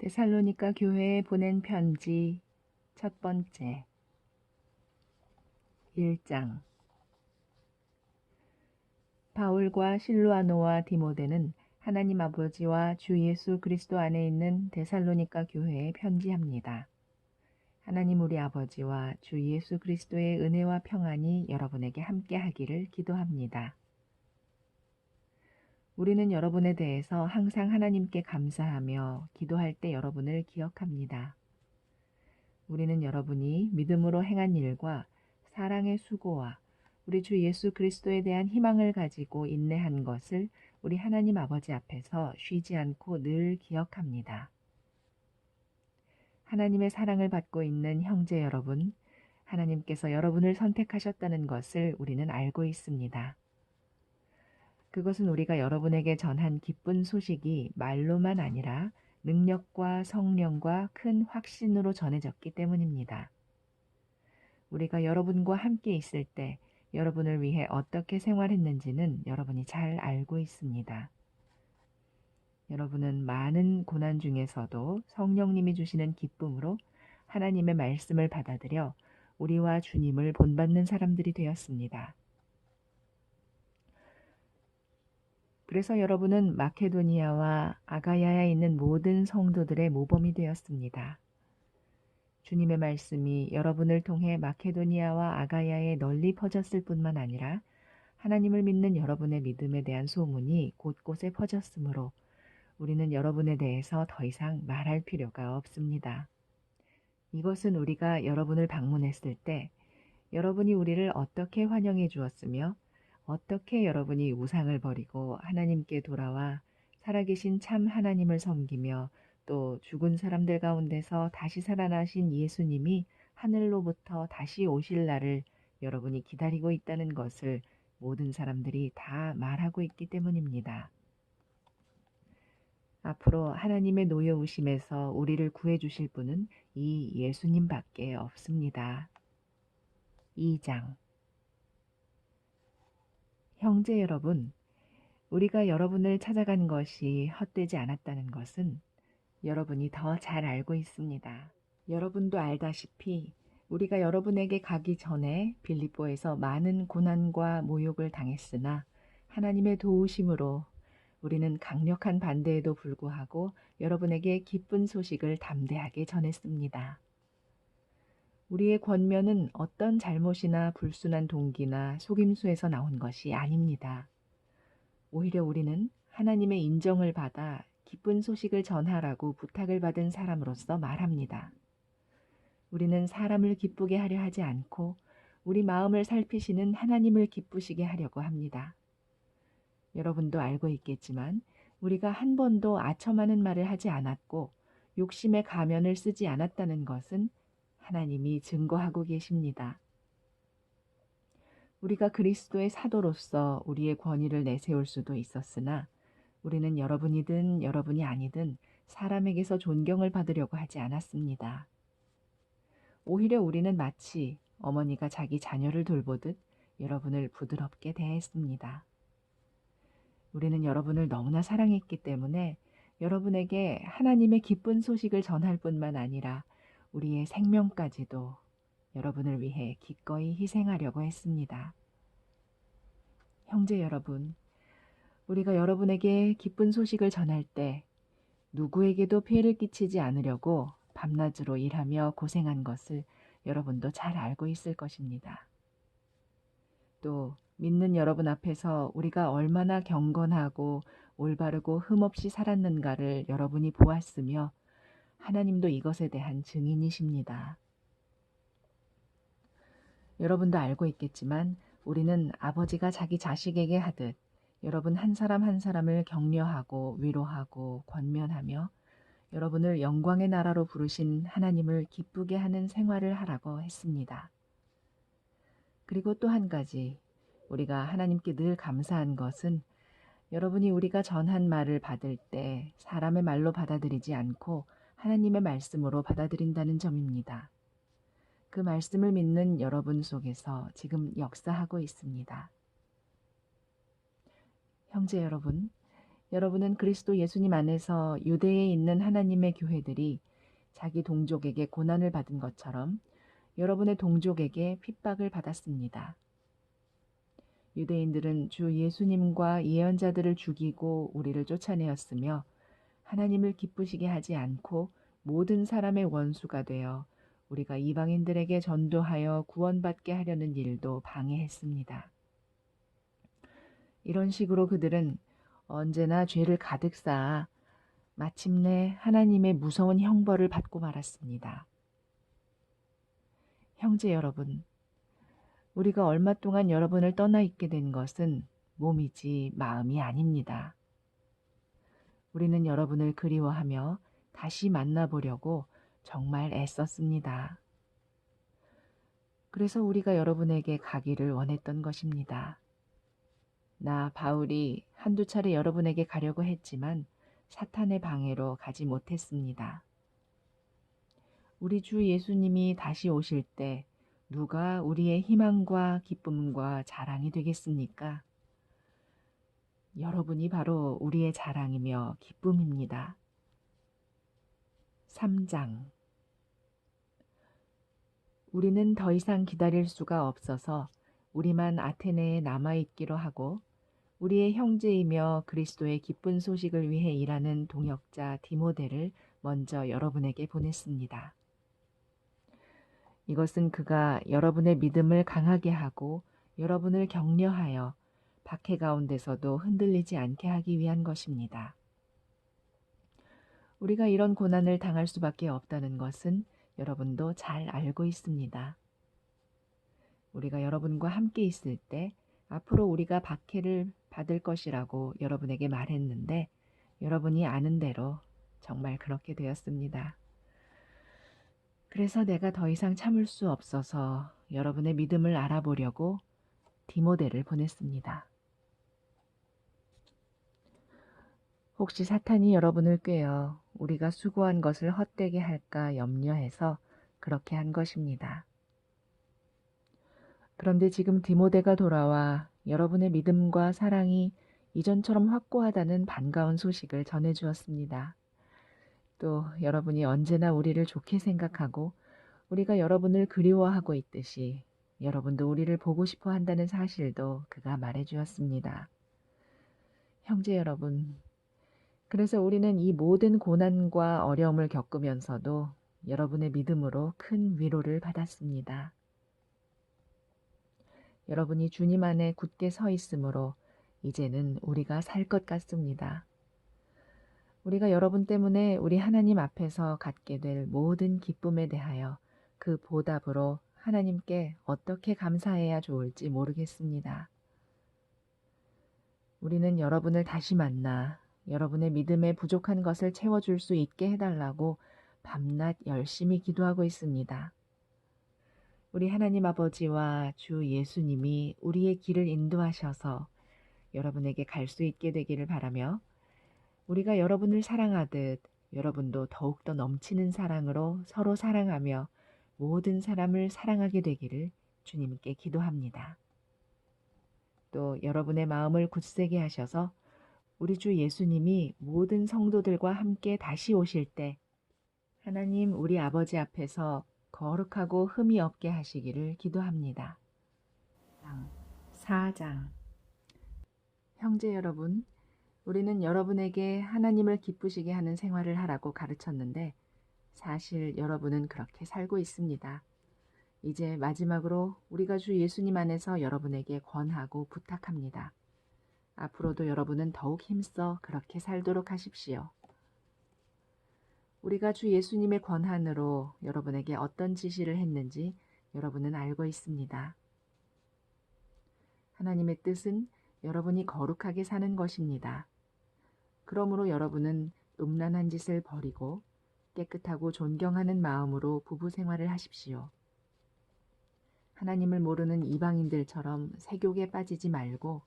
데살로니가 교회에 보낸 편지 첫 번째 1장 바울과 실루아노와 디모데는 하나님 아버지와 주 예수 그리스도 안에 있는 데살로니가 교회에 편지합니다. 하나님 우리 아버지와 주 예수 그리스도의 은혜와 평안이 여러분에게 함께 하기를 기도합니다. 우리는 여러분에 대해서 항상 하나님께 감사하며 기도할 때 여러분을 기억합니다. 우리는 여러분이 믿음으로 행한 일과 사랑의 수고와 우리 주 예수 그리스도에 대한 희망을 가지고 인내한 것을 우리 하나님 아버지 앞에서 쉬지 않고 늘 기억합니다. 하나님의 사랑을 받고 있는 형제 여러분, 하나님께서 여러분을 선택하셨다는 것을 우리는 알고 있습니다. 그것은 우리가 여러분에게 전한 기쁜 소식이 말로만 아니라 능력과 성령과 큰 확신으로 전해졌기 때문입니다. 우리가 여러분과 함께 있을 때 여러분을 위해 어떻게 생활했는지는 여러분이 잘 알고 있습니다. 여러분은 많은 고난 중에서도 성령님이 주시는 기쁨으로 하나님의 말씀을 받아들여 우리와 주님을 본받는 사람들이 되었습니다. 그래서 여러분은 마케도니아와 아가야에 있는 모든 성도들의 모범이 되었습니다. 주님의 말씀이 여러분을 통해 마케도니아와 아가야에 널리 퍼졌을 뿐만 아니라 하나님을 믿는 여러분의 믿음에 대한 소문이 곳곳에 퍼졌으므로 우리는 여러분에 대해서 더 이상 말할 필요가 없습니다. 이것은 우리가 여러분을 방문했을 때 여러분이 우리를 어떻게 환영해 주었으며 어떻게 여러분이 우상을 버리고 하나님께 돌아와 살아계신 참 하나님을 섬기며 또 죽은 사람들 가운데서 다시 살아나신 예수님이 하늘로부터 다시 오실 날을 여러분이 기다리고 있다는 것을 모든 사람들이 다 말하고 있기 때문입니다. 앞으로 하나님의 노여우심에서 우리를 구해주실 분은 이 예수님밖에 없습니다. 2장 형제 여러분, 우리가 여러분을 찾아간 것이 헛되지 않았다는 것은 여러분이 더 잘 알고 있습니다. 여러분도 알다시피 우리가 여러분에게 가기 전에 빌립보에서 많은 고난과 모욕을 당했으나 하나님의 도우심으로 우리는 강력한 반대에도 불구하고 여러분에게 기쁜 소식을 담대하게 전했습니다. 우리의 권면은 어떤 잘못이나 불순한 동기나 속임수에서 나온 것이 아닙니다. 오히려 우리는 하나님의 인정을 받아 기쁜 소식을 전하라고 부탁을 받은 사람으로서 말합니다. 우리는 사람을 기쁘게 하려 하지 않고 우리 마음을 살피시는 하나님을 기쁘시게 하려고 합니다. 여러분도 알고 있겠지만 우리가 한 번도 아첨하는 말을 하지 않았고 욕심의 가면을 쓰지 않았다는 것은 하나님이 증거하고 계십니다. 우리가 그리스도의 사도로서 우리의 권위를 내세울 수도 있었으나 우리는 여러분이든 여러분이 아니든 사람에게서 존경을 받으려고 하지 않았습니다. 오히려 우리는 마치 어머니가 자기 자녀를 돌보듯 여러분을 부드럽게 대했습니다. 우리는 여러분을 너무나 사랑했기 때문에 여러분에게 하나님의 기쁜 소식을 전할 뿐만 아니라 우리의 생명까지도 여러분을 위해 기꺼이 희생하려고 했습니다. 형제 여러분, 우리가 여러분에게 기쁜 소식을 전할 때 누구에게도 피해를 끼치지 않으려고 밤낮으로 일하며 고생한 것을 여러분도 잘 알고 있을 것입니다. 또 믿는 여러분 앞에서 우리가 얼마나 경건하고 올바르고 흠없이 살았는가를 여러분이 보았으며 하나님도 이것에 대한 증인이십니다. 여러분도 알고 있겠지만 우리는 아버지가 자기 자식에게 하듯 여러분 한 사람 한 사람을 격려하고 위로하고 권면하며 여러분을 영광의 나라로 부르신 하나님을 기쁘게 하는 생활을 하라고 했습니다. 그리고 또 한 가지 우리가 하나님께 늘 감사한 것은 여러분이 우리가 전한 말을 받을 때 사람의 말로 받아들이지 않고 하나님의 말씀으로 받아들인다는 점입니다. 그 말씀을 믿는 여러분 속에서 지금 역사하고 있습니다. 형제 여러분, 여러분은 그리스도 예수님 안에서 유대에 있는 하나님의 교회들이 자기 동족에게 고난을 받은 것처럼 여러분의 동족에게 핍박을 받았습니다. 유대인들은 주 예수님과 예언자들을 죽이고 우리를 쫓아내었으며 하나님을 기쁘시게 하지 않고 모든 사람의 원수가 되어 우리가 이방인들에게 전도하여 구원받게 하려는 일도 방해했습니다. 이런 식으로 그들은 언제나 죄를 가득 쌓아 마침내 하나님의 무서운 형벌을 받고 말았습니다. 형제 여러분, 우리가 얼마 동안 여러분을 떠나 있게 된 것은 몸이지 마음이 아닙니다. 우리는 여러분을 그리워하며 다시 만나보려고 정말 애썼습니다. 그래서 우리가 여러분에게 가기를 원했던 것입니다. 나 바울이 한두 차례 여러분에게 가려고 했지만 사탄의 방해로 가지 못했습니다. 우리 주 예수님이 다시 오실 때 누가 우리의 희망과 기쁨과 자랑이 되겠습니까? 여러분이 바로 우리의 자랑이며 기쁨입니다. 3장 우리는 더 이상 기다릴 수가 없어서 우리만 아테네에 남아있기로 하고 우리의 형제이며 그리스도의 기쁜 소식을 위해 일하는 동역자 디모데를 먼저 여러분에게 보냈습니다. 이것은 그가 여러분의 믿음을 강하게 하고 여러분을 격려하여 박해 가운데서도 흔들리지 않게 하기 위한 것입니다. 우리가 이런 고난을 당할 수밖에 없다는 것은 여러분도 잘 알고 있습니다. 우리가 여러분과 함께 있을 때 앞으로 우리가 박해를 받을 것이라고 여러분에게 말했는데 여러분이 아는 대로 정말 그렇게 되었습니다. 그래서 내가 더 이상 참을 수 없어서 여러분의 믿음을 알아보려고 디모데를 보냈습니다. 혹시 사탄이 여러분을 꿰어 우리가 수고한 것을 헛되게 할까 염려해서 그렇게 한 것입니다. 그런데 지금 디모데가 돌아와 여러분의 믿음과 사랑이 이전처럼 확고하다는 반가운 소식을 전해주었습니다. 또 여러분이 언제나 우리를 좋게 생각하고 우리가 여러분을 그리워하고 있듯이 여러분도 우리를 보고 싶어 한다는 사실도 그가 말해주었습니다. 형제 여러분, 그래서 우리는 이 모든 고난과 어려움을 겪으면서도 여러분의 믿음으로 큰 위로를 받았습니다. 여러분이 주님 안에 굳게 서 있으므로 이제는 우리가 살 것 같습니다. 우리가 여러분 때문에 우리 하나님 앞에서 갖게 될 모든 기쁨에 대하여 그 보답으로 하나님께 어떻게 감사해야 좋을지 모르겠습니다. 우리는 여러분을 다시 만나 여러분의 믿음에 부족한 것을 채워줄 수 있게 해달라고 밤낮 열심히 기도하고 있습니다. 우리 하나님 아버지와 주 예수님이 우리의 길을 인도하셔서 여러분에게 갈 수 있게 되기를 바라며 우리가 여러분을 사랑하듯 여러분도 더욱더 넘치는 사랑으로 서로 사랑하며 모든 사람을 사랑하게 되기를 주님께 기도합니다. 또 여러분의 마음을 굳세게 하셔서 우리 주 예수님이 모든 성도들과 함께 다시 오실 때 하나님 우리 아버지 앞에서 거룩하고 흠이 없게 하시기를 기도합니다. 4장 형제 여러분, 우리는 여러분에게 하나님을 기쁘시게 하는 생활을 하라고 가르쳤는데 사실 여러분은 그렇게 살고 있습니다. 이제 마지막으로 우리가 주 예수님 안에서 여러분에게 권하고 부탁합니다. 앞으로도 여러분은 더욱 힘써 그렇게 살도록 하십시오. 우리가 주 예수님의 권한으로 여러분에게 어떤 지시를 했는지 여러분은 알고 있습니다. 하나님의 뜻은 여러분이 거룩하게 사는 것입니다. 그러므로 여러분은 음란한 짓을 버리고 깨끗하고 존경하는 마음으로 부부 생활을 하십시오. 하나님을 모르는 이방인들처럼 세욕에 빠지지 말고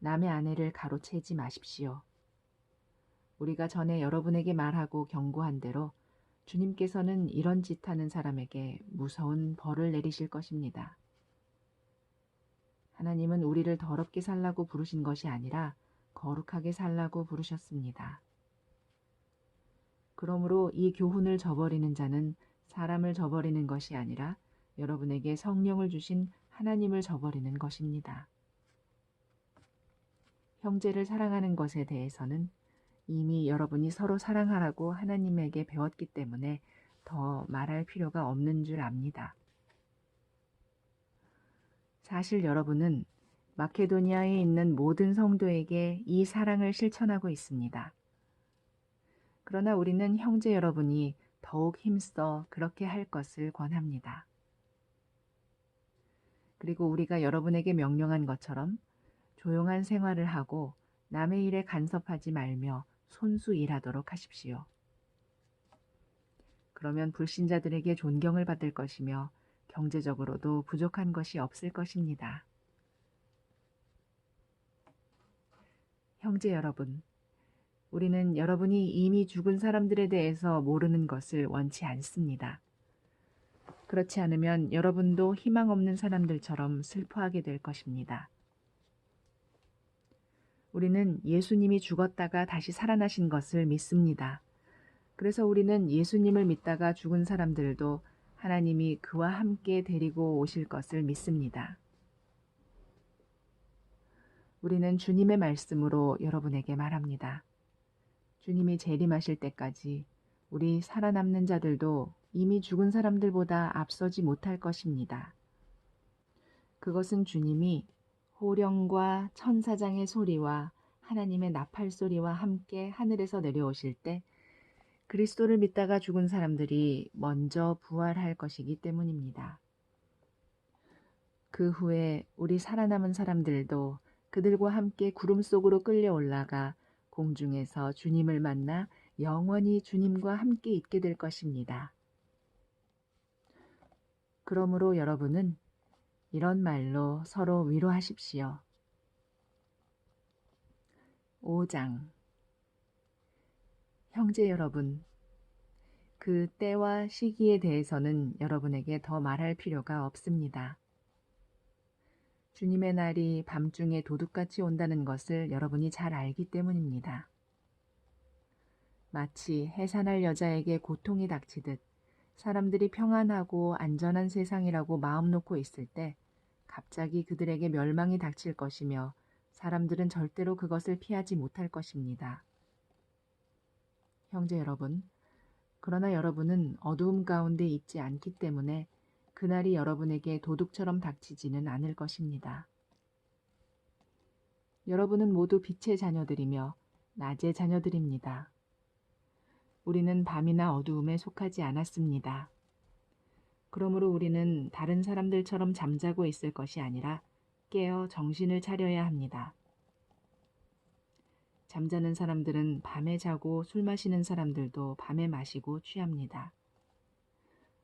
남의 아내를 가로채지 마십시오. 우리가 전에 여러분에게 말하고 경고한 대로 주님께서는 이런 짓 하는 사람에게 무서운 벌을 내리실 것입니다. 하나님은 우리를 더럽게 살라고 부르신 것이 아니라 거룩하게 살라고 부르셨습니다. 그러므로 이 교훈을 저버리는 자는 사람을 저버리는 것이 아니라 여러분에게 성령을 주신 하나님을 저버리는 것입니다. 형제를 사랑하는 것에 대해서는 이미 여러분이 서로 사랑하라고 하나님에게 배웠기 때문에 더 말할 필요가 없는 줄 압니다. 사실 여러분은 마케도니아에 있는 모든 성도에게 이 사랑을 실천하고 있습니다. 그러나 우리는 형제 여러분이 더욱 힘써 그렇게 할 것을 권합니다. 그리고 우리가 여러분에게 명령한 것처럼 조용한 생활을 하고 남의 일에 간섭하지 말며 손수 일하도록 하십시오. 그러면 불신자들에게 존경을 받을 것이며 경제적으로도 부족한 것이 없을 것입니다. 형제 여러분, 우리는 여러분이 이미 죽은 사람들에 대해서 모르는 것을 원치 않습니다. 그렇지 않으면 여러분도 희망 없는 사람들처럼 슬퍼하게 될 것입니다. 우리는 예수님이 죽었다가 다시 살아나신 것을 믿습니다. 그래서 우리는 예수님을 믿다가 죽은 사람들도 하나님이 그와 함께 데리고 오실 것을 믿습니다. 우리는 주님의 말씀으로 여러분에게 말합니다. 주님이 재림하실 때까지 우리 살아남는 자들도 이미 죽은 사람들보다 앞서지 못할 것입니다. 그것은 주님이 호령과 천사장의 소리와 하나님의 나팔 소리와 함께 하늘에서 내려오실 때 그리스도를 믿다가 죽은 사람들이 먼저 부활할 것이기 때문입니다. 그 후에 우리 살아남은 사람들도 그들과 함께 구름 속으로 끌려 올라가 공중에서 주님을 만나 영원히 주님과 함께 있게 될 것입니다. 그러므로 여러분은 이런 말로 서로 위로하십시오. 5장 형제 여러분, 그 때와 시기에 대해서는 여러분에게 더 말할 필요가 없습니다. 주님의 날이 밤중에 도둑같이 온다는 것을 여러분이 잘 알기 때문입니다. 마치 해산할 여자에게 고통이 닥치듯 사람들이 평안하고 안전한 세상이라고 마음 놓고 있을 때 갑자기 그들에게 멸망이 닥칠 것이며 사람들은 절대로 그것을 피하지 못할 것입니다. 형제 여러분, 그러나 여러분은 어두움 가운데 있지 않기 때문에 그날이 여러분에게 도둑처럼 닥치지는 않을 것입니다. 여러분은 모두 빛의 자녀들이며 낮의 자녀들입니다. 우리는 밤이나 어두움에 속하지 않았습니다. 그러므로 우리는 다른 사람들처럼 잠자고 있을 것이 아니라 깨어 정신을 차려야 합니다. 잠자는 사람들은 밤에 자고 술 마시는 사람들도 밤에 마시고 취합니다.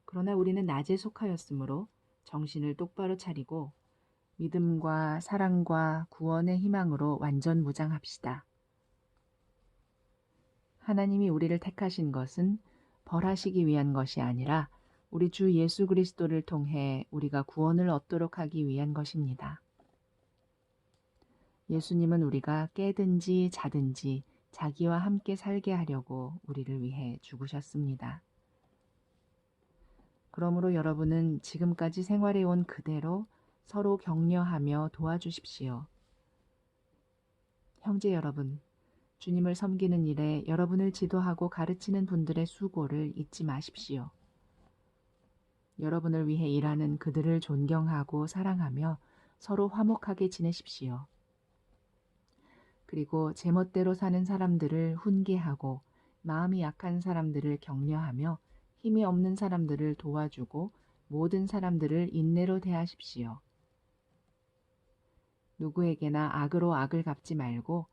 그러나 우리는 낮에 속하였으므로 정신을 똑바로 차리고 믿음과 사랑과 구원의 희망으로 완전 무장합시다. 하나님이 우리를 택하신 것은 벌하시기 위한 것이 아니라 우리 주 예수 그리스도를 통해 우리가 구원을 얻도록 하기 위한 것입니다. 예수님은 우리가 깨든지 자든지 자기와 함께 살게 하려고 우리를 위해 죽으셨습니다. 그러므로 여러분은 지금까지 생활해 온 그대로 서로 격려하며 도와주십시오. 형제 여러분, 주님을 섬기는 일에 여러분을 지도하고 가르치는 분들의 수고를 잊지 마십시오. 여러분을 위해 일하는 그들을 존경하고 사랑하며 서로 화목하게 지내십시오. 그리고 제멋대로 사는 사람들을 훈계하고 마음이 약한 사람들을 격려하며 힘이 없는 사람들을 도와주고 모든 사람들을 인내로 대하십시오. 누구에게나 악으로 악을 갚지 말고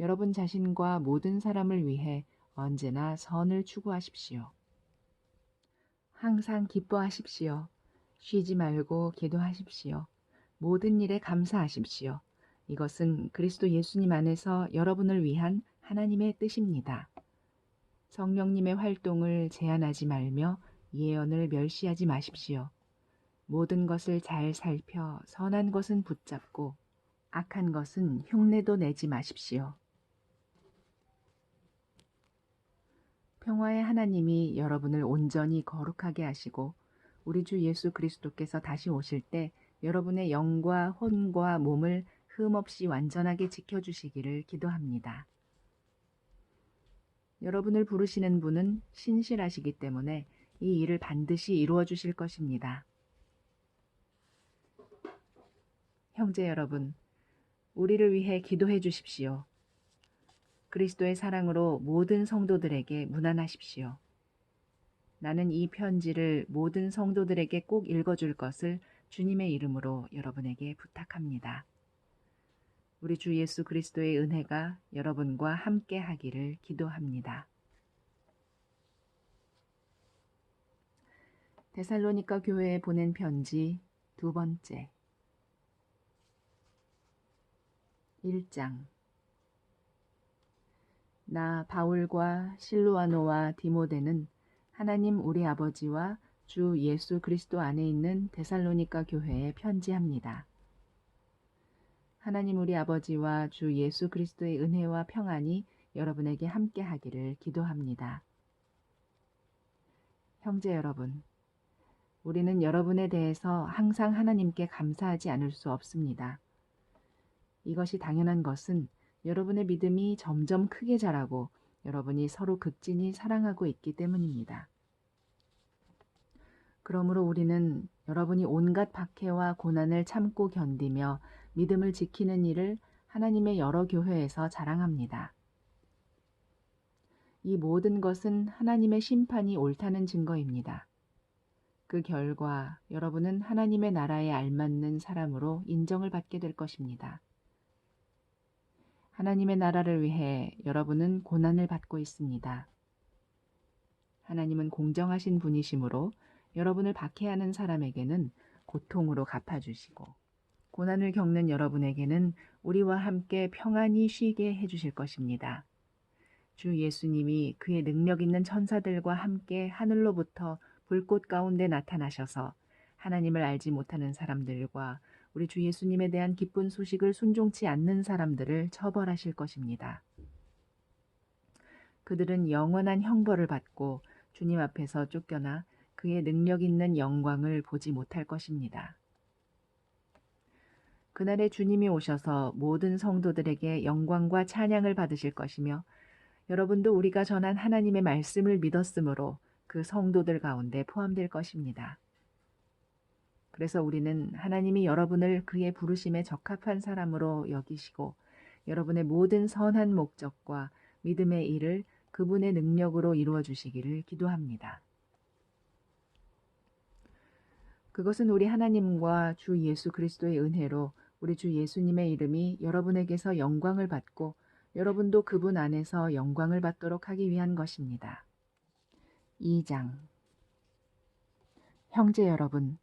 여러분 자신과 모든 사람을 위해 언제나 선을 추구하십시오. 항상 기뻐하십시오. 쉬지 말고 기도하십시오. 모든 일에 감사하십시오. 이것은 그리스도 예수님 안에서 여러분을 위한 하나님의 뜻입니다. 성령님의 활동을 제한하지 말며 예언을 멸시하지 마십시오. 모든 것을 잘 살펴 선한 것은 붙잡고 악한 것은 흉내도 내지 마십시오. 평화의 하나님이 여러분을 온전히 거룩하게 하시고 우리 주 예수 그리스도께서 다시 오실 때 여러분의 영과 혼과 몸을 흠없이 완전하게 지켜주시기를 기도합니다. 여러분을 부르시는 분은 신실하시기 때문에 이 일을 반드시 이루어 주실 것입니다. 형제 여러분, 우리를 위해 기도해 주십시오. 그리스도의 사랑으로 모든 성도들에게 무난하십시오. 나는 이 편지를 모든 성도들에게 꼭 읽어줄 것을 주님의 이름으로 여러분에게 부탁합니다. 우리 주 예수 그리스도의 은혜가 여러분과 함께 하기를 기도합니다. 데살로니가 교회에 보낸 편지 두 번째 1장 나 바울과 실루아노와 디모데는 하나님 우리 아버지와 주 예수 그리스도 안에 있는 데살로니가 교회에 편지합니다. 하나님 우리 아버지와 주 예수 그리스도의 은혜와 평안이 여러분에게 함께 하기를 기도합니다. 형제 여러분, 우리는 여러분에 대해서 항상 하나님께 감사하지 않을 수 없습니다. 이것이 당연한 것은 여러분의 믿음이 점점 크게 자라고 여러분이 서로 극진히 사랑하고 있기 때문입니다. 그러므로 우리는 여러분이 온갖 박해와 고난을 참고 견디며 믿음을 지키는 일을 하나님의 여러 교회에서 자랑합니다. 이 모든 것은 하나님의 심판이 옳다는 증거입니다. 그 결과 여러분은 하나님의 나라에 알맞는 사람으로 인정을 받게 될 것입니다. 하나님의 나라를 위해 여러분은 고난을 받고 있습니다. 하나님은 공정하신 분이시므로 여러분을 박해하는 사람에게는 고통으로 갚아주시고 고난을 겪는 여러분에게는 우리와 함께 평안히 쉬게 해주실 것입니다. 주 예수님이 그의 능력 있는 천사들과 함께 하늘로부터 불꽃 가운데 나타나셔서 하나님을 알지 못하는 사람들과 우리 주 예수님에 대한 기쁜 소식을 순종치 않는 사람들을 처벌하실 것입니다. 그들은 영원한 형벌을 받고 주님 앞에서 쫓겨나 그의 능력 있는 영광을 보지 못할 것입니다. 그날에 주님이 오셔서 모든 성도들에게 영광과 찬양을 받으실 것이며 여러분도 우리가 전한 하나님의 말씀을 믿었으므로 그 성도들 가운데 포함될 것입니다. 그래서 우리는 하나님이 여러분을 그의 부르심에 적합한 사람으로 여기시고 여러분의 모든 선한 목적과 믿음의 일을 그분의 능력으로 이루어 주시기를 기도합니다. 그것은 우리 하나님과 주 예수 그리스도의 은혜로 우리 주 예수님의 이름이 여러분에게서 영광을 받고 여러분도 그분 안에서 영광을 받도록 하기 위한 것입니다. 2장 형제 여러분,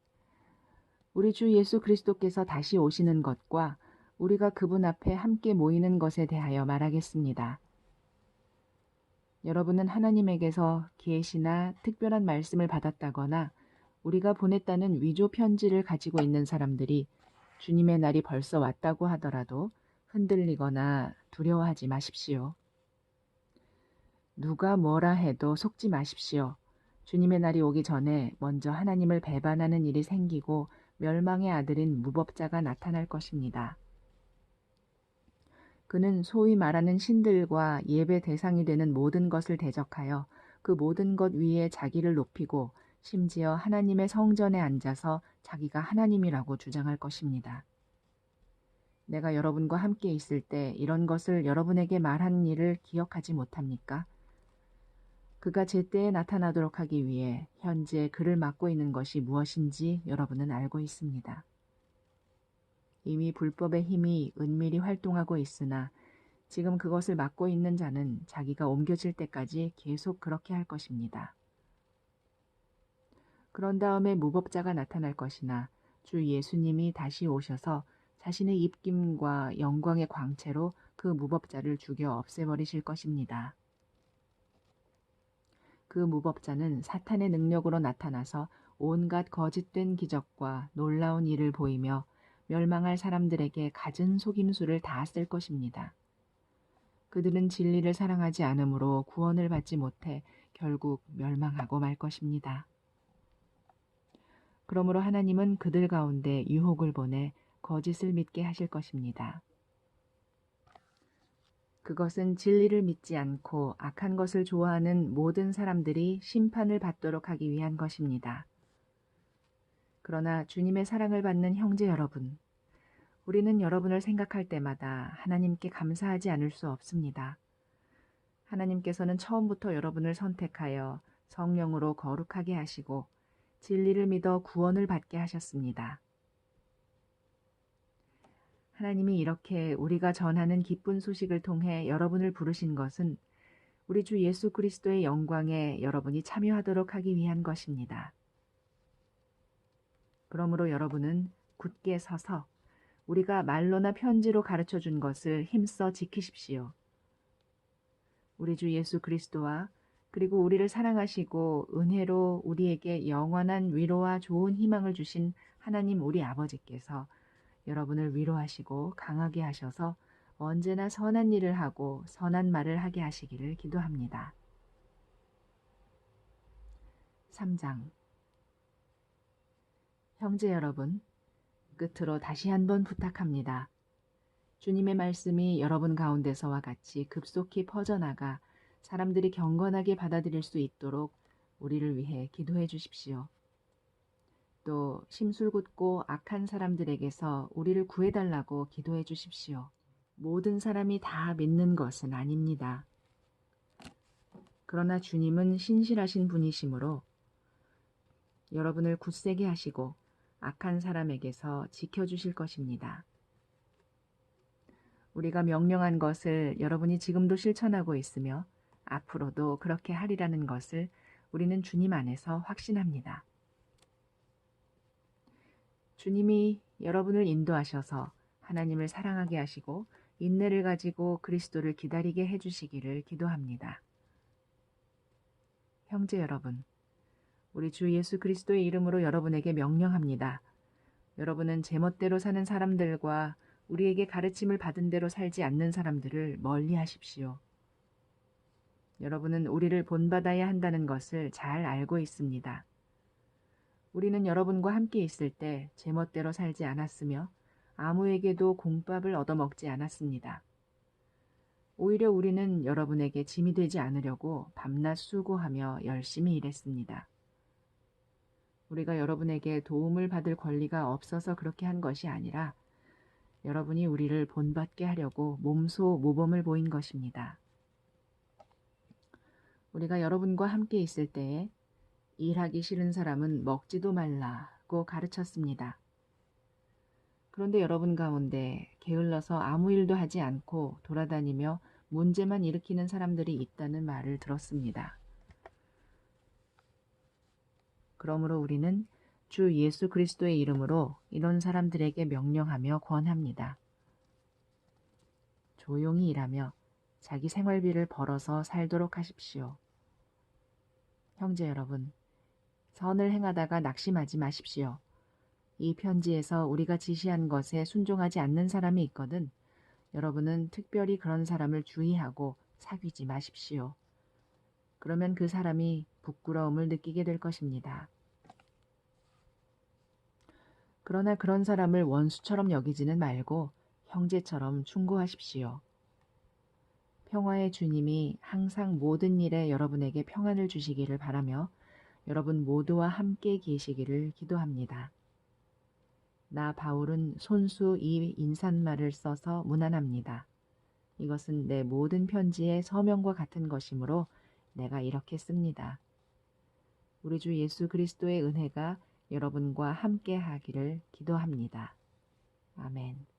우리 주 예수 그리스도께서 다시 오시는 것과 우리가 그분 앞에 함께 모이는 것에 대하여 말하겠습니다. 여러분은 하나님에게서 계시나 특별한 말씀을 받았다거나 우리가 보냈다는 위조 편지를 가지고 있는 사람들이 주님의 날이 벌써 왔다고 하더라도 흔들리거나 두려워하지 마십시오. 누가 뭐라 해도 속지 마십시오. 주님의 날이 오기 전에 먼저 하나님을 배반하는 일이 생기고 멸망의 아들인 무법자가 나타날 것입니다. 그는 소위 말하는 신들과 예배 대상이 되는 모든 것을 대적하여 그 모든 것 위에 자기를 높이고 심지어 하나님의 성전에 앉아서 자기가 하나님이라고 주장할 것입니다. 내가 여러분과 함께 있을 때 이런 것을 여러분에게 말한 일을 기억하지 못합니까? 그가 제때에 나타나도록 하기 위해 현재 그를 맡고 있는 것이 무엇인지 여러분은 알고 있습니다. 이미 불법의 힘이 은밀히 활동하고 있으나 지금 그것을 맡고 있는 자는 자기가 옮겨질 때까지 계속 그렇게 할 것입니다. 그런 다음에 무법자가 나타날 것이나 주 예수님이 다시 오셔서 자신의 입김과 영광의 광채로 그 무법자를 죽여 없애버리실 것입니다. 그 무법자는 사탄의 능력으로 나타나서 온갖 거짓된 기적과 놀라운 일을 보이며 멸망할 사람들에게 갖은 속임수를 다 쓸 것입니다. 그들은 진리를 사랑하지 않으므로 구원을 받지 못해 결국 멸망하고 말 것입니다. 그러므로 하나님은 그들 가운데 유혹을 보내 거짓을 믿게 하실 것입니다. 그것은 진리를 믿지 않고 악한 것을 좋아하는 모든 사람들이 심판을 받도록 하기 위한 것입니다. 그러나 주님의 사랑을 받는 형제 여러분, 우리는 여러분을 생각할 때마다 하나님께 감사하지 않을 수 없습니다. 하나님께서는 처음부터 여러분을 선택하여 성령으로 거룩하게 하시고 진리를 믿어 구원을 받게 하셨습니다. 하나님이 이렇게 우리가 전하는 기쁜 소식을 통해 여러분을 부르신 것은 우리 주 예수 그리스도의 영광에 여러분이 참여하도록 하기 위한 것입니다. 그러므로 여러분은 굳게 서서 우리가 말로나 편지로 가르쳐 준 것을 힘써 지키십시오. 우리 주 예수 그리스도와 그리고 우리를 사랑하시고 은혜로 우리에게 영원한 위로와 좋은 희망을 주신 하나님 우리 아버지께서 여러분을 위로하시고 강하게 하셔서 언제나 선한 일을 하고 선한 말을 하게 하시기를 기도합니다. 3장 형제 여러분, 끝으로 다시 한번 부탁합니다. 주님의 말씀이 여러분 가운데서와 같이 급속히 퍼져나가 사람들이 경건하게 받아들일 수 있도록 우리를 위해 기도해 주십시오. 또 심술궂고 악한 사람들에게서 우리를 구해달라고 기도해 주십시오. 모든 사람이 다 믿는 것은 아닙니다. 그러나 주님은 신실하신 분이시므로 여러분을 굳세게 하시고 악한 사람에게서 지켜주실 것입니다. 우리가 명령한 것을 여러분이 지금도 실천하고 있으며 앞으로도 그렇게 하리라는 것을 우리는 주님 안에서 확신합니다. 주님이 여러분을 인도하셔서 하나님을 사랑하게 하시고 인내를 가지고 그리스도를 기다리게 해주시기를 기도합니다. 형제 여러분, 우리 주 예수 그리스도의 이름으로 여러분에게 명령합니다. 여러분은 제멋대로 사는 사람들과 우리에게 가르침을 받은 대로 살지 않는 사람들을 멀리 하십시오. 여러분은 우리를 본받아야 한다는 것을 잘 알고 있습니다. 우리는 여러분과 함께 있을 때 제멋대로 살지 않았으며 아무에게도 공밥을 얻어먹지 않았습니다. 오히려 우리는 여러분에게 짐이 되지 않으려고 밤낮 수고하며 열심히 일했습니다. 우리가 여러분에게 도움을 받을 권리가 없어서 그렇게 한 것이 아니라 여러분이 우리를 본받게 하려고 몸소 모범을 보인 것입니다. 우리가 여러분과 함께 있을 때에 일하기 싫은 사람은 먹지도 말라고 가르쳤습니다. 그런데 여러분 가운데 게을러서 아무 일도 하지 않고 돌아다니며 문제만 일으키는 사람들이 있다는 말을 들었습니다. 그러므로 우리는 주 예수 그리스도의 이름으로 이런 사람들에게 명령하며 권합니다. 조용히 일하며 자기 생활비를 벌어서 살도록 하십시오. 형제 여러분, 선을 행하다가 낙심하지 마십시오. 이 편지에서 우리가 지시한 것에 순종하지 않는 사람이 있거든 여러분은 특별히 그런 사람을 주의하고 사귀지 마십시오. 그러면 그 사람이 부끄러움을 느끼게 될 것입니다. 그러나 그런 사람을 원수처럼 여기지는 말고 형제처럼 충고하십시오. 평화의 주님이 항상 모든 일에 여러분에게 평안을 주시기를 바라며 여러분 모두와 함께 계시기를 기도합니다. 나 바울은 손수 이 인사말을 써서 문안합니다. 이것은 내 모든 편지의 서명과 같은 것이므로 내가 이렇게 씁니다. 우리 주 예수 그리스도의 은혜가 여러분과 함께 하기를 기도합니다. 아멘.